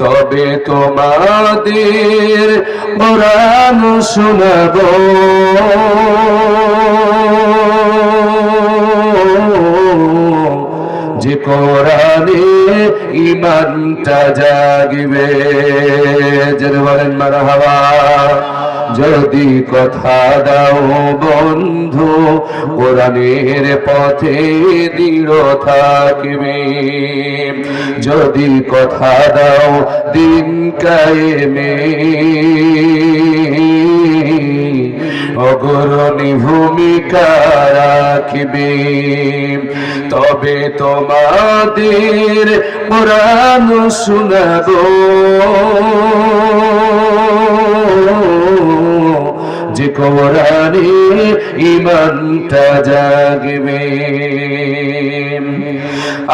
তবে তোমাদের কোরআন শোনাব। যে কোরআনে ইমানটা জাগিবে। যেন বলেন মারা হাওয়া যদি কথা দাও বন্ধু, কোরআনের পথে দৃঢ় থাকবে। যদি কথা দাও দিন কায়েমে, অগ্রণী ভূমিকা রাখবে। তবে তোমাদের পুরাণ শোনাবো। যে কোরআনে ইমানটা জাগবে।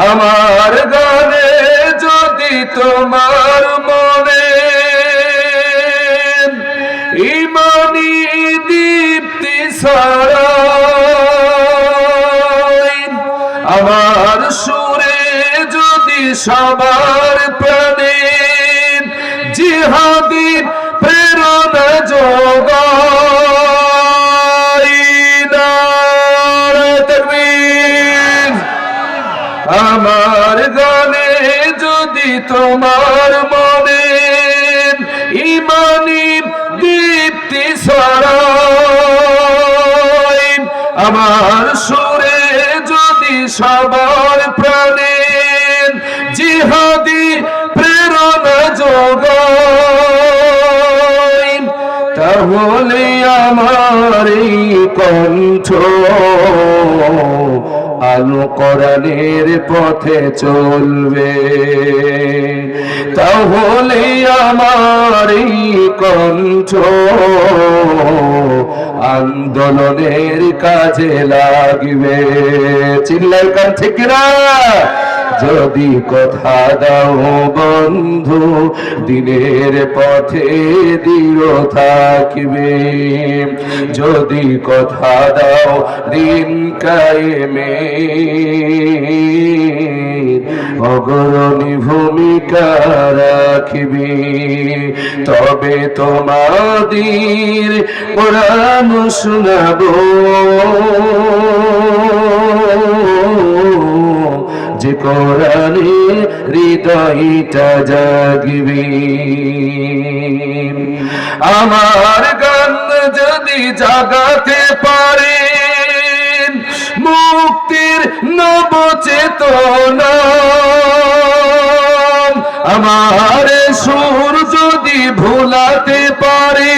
আমার গানে যদি তোমার মনে ইমানি দীপ্তি সারাই আমার সুরে যদি সবার প্রাণে জিহাদি আমার গানে যদি তোমার মনে ইমানি দীপ্তি সরাই আমার সুরে যদি সবার প্রাণে জিহাদি প্রেরণা যোগাই তাহলে আমার কণ্ঠ আলো কোরআনের পথে চলবে। তাহলে আমার কণ্ঠ আন্দোলনের কাজে লাগবে। চিল্লাই কান ঠিক না যদি কথা দাও বন্ধু, দিনের পথে দৃঢ় থাকবে। যদি কথা দাও দিন কায়েমে, অগ্রণী ভূমিকা রাখবে। তবে তোমাদের কোরআন শোনাবো। যে কোরআনে হৃদয়টা জাগবে। আমার গান যদি জাগাতে পারে মুক্তির নবচেতনা। আমার সুর যদি ভুলাতে পারে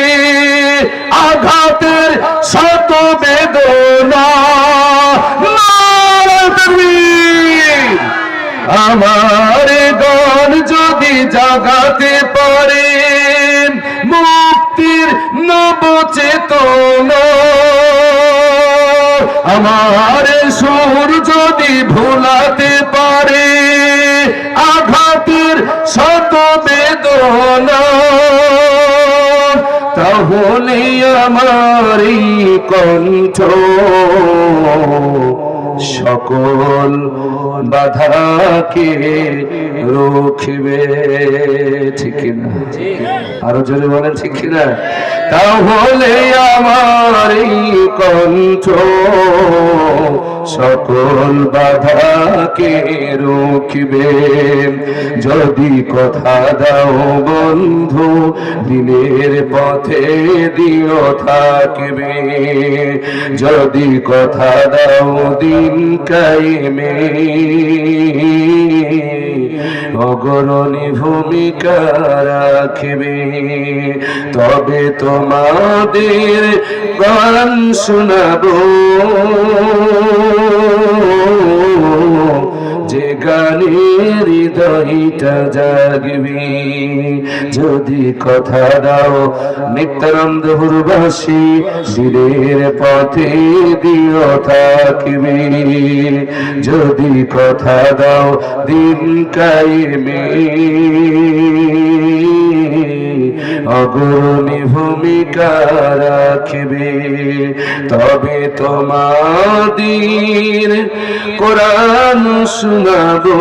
আমার গান যদি জাগাতে পারে, মুক্তির নবচেতনা। আমার সুর যদি ভোলাতে পারে, আঘাতের শত বেদনা। তাহলে আমার কণ্ঠ সকল বাধাকে রুখবে, ঠিক না আরও জোরে বলেন, ঠিক না তাহলে আমার কণ্ঠ সকল বাধাকে রুখবে। যদি কথা দাও বন্ধু দিনের পথে দিও থাকবে। যদি কথা দাও দিন কায়েমে। অগরণী ভূমিকা রাখবে। তবে তোমাদের গান শোনাবো। প্রাণের হৃদয়টা জাগবে। যদি কথা দাও, নিত্যানন্দ হুরবাসী দিনের পথে দিও থাকবে। যদি কথা দাও, দিন কায়েমে অগ্রণী ভূমিকা রাখবে। তবে তোমাদের কোরআন শোনাবো।